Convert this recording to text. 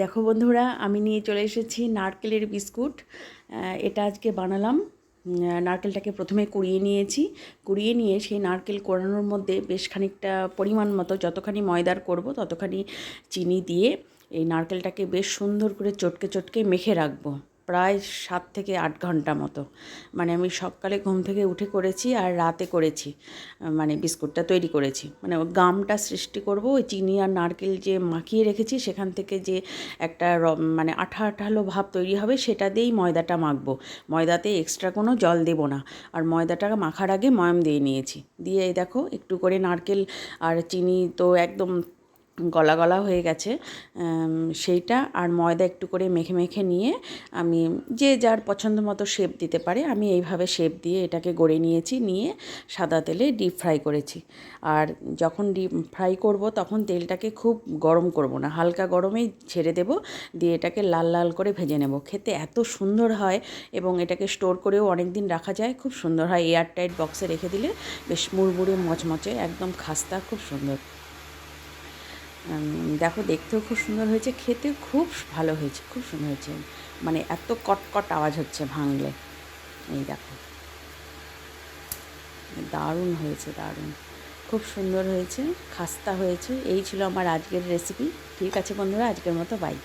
দেখো বন্ধুরা, আমি নিয়ে চলে এসেছি নারকেলের বিস্কুট। এটা আজকে বানালাম। নারকেলটাকে প্রথমে কুড়িয়ে নিয়েছি। কুড়িয়ে নিয়ে সেই নারকেল কোড়ানোর মধ্যে বেশ খানিকটা পরিমাণ মতো, যতখানি ময়দার করব ততখানি চিনি দিয়ে এই নারকেলটাকে বেশ সুন্দর করে চটকে চটকে মেখে রাখব। প্রায় সাত থেকে আট ঘণ্টা মতো। মানে আমি সকালে ঘুম থেকে উঠে করেছি আর রাতে করেছি। মানে বিস্কুটটা তৈরি করেছি। মানে গামটা সৃষ্টি করব, ওই চিনি আর নারকেল যে মাখিয়ে রেখেছি, সেখান থেকে যে একটা মানে আঠা আঠালো ভাব তৈরি হবে, সেটা দিয়েই ময়দাটা মাখবো। ময়দাতে এক্সট্রা কোনো জল দেবো না। আর ময়দাটা মাখার আগে ময়ম দিয়ে নিয়েছি। দিয়ে দেখো, একটু করে নারকেল আর চিনি তো একদম গলা গলা হয়ে গেছে সেইটা আর ময়দা একটু করে মেখে মেখে নিয়ে আমি যে যার পছন্দ মতো শেপ দিতে পারে, আমি এইভাবে শেপ দিয়ে এটাকে গড়ে নিয়েছি, নিয়ে সাদা তেলে ডিপ ফ্রাই করেছি। আর যখন ডিপ ফ্রাই করব, তখন তেলটাকে খুব গরম করব না, হালকা গরমেই ছেড়ে দেব, দিয়ে এটাকে লাল লাল করে ভেজে নেব। খেতে এত সুন্দর হয় এবং এটাকে স্টোর করেও অনেক দিন রাখা যায়, খুব সুন্দর হয়। এয়ার টাইট বক্সে রেখে দিলে বেশ মুড়মুড়ে, মচমচে, একদম খাস্তা, খুব সুন্দর। দেখো দেখতেও খুব সুন্দর হয়েছে খেতে খুব ভালো হয়েছে, খুব সুন্দর হয়েছে। মানে এত কটকট আওয়াজ হচ্ছে ভাঙলে। এই দেখো। দারুণ হয়েছে, দারুণ। খুব সুন্দর হয়েছে, খাস্তা হয়েছে। এই ছিল আমার আজকের রেসিপি ঠিক আছে বন্ধুরা, আজকের মতো বাই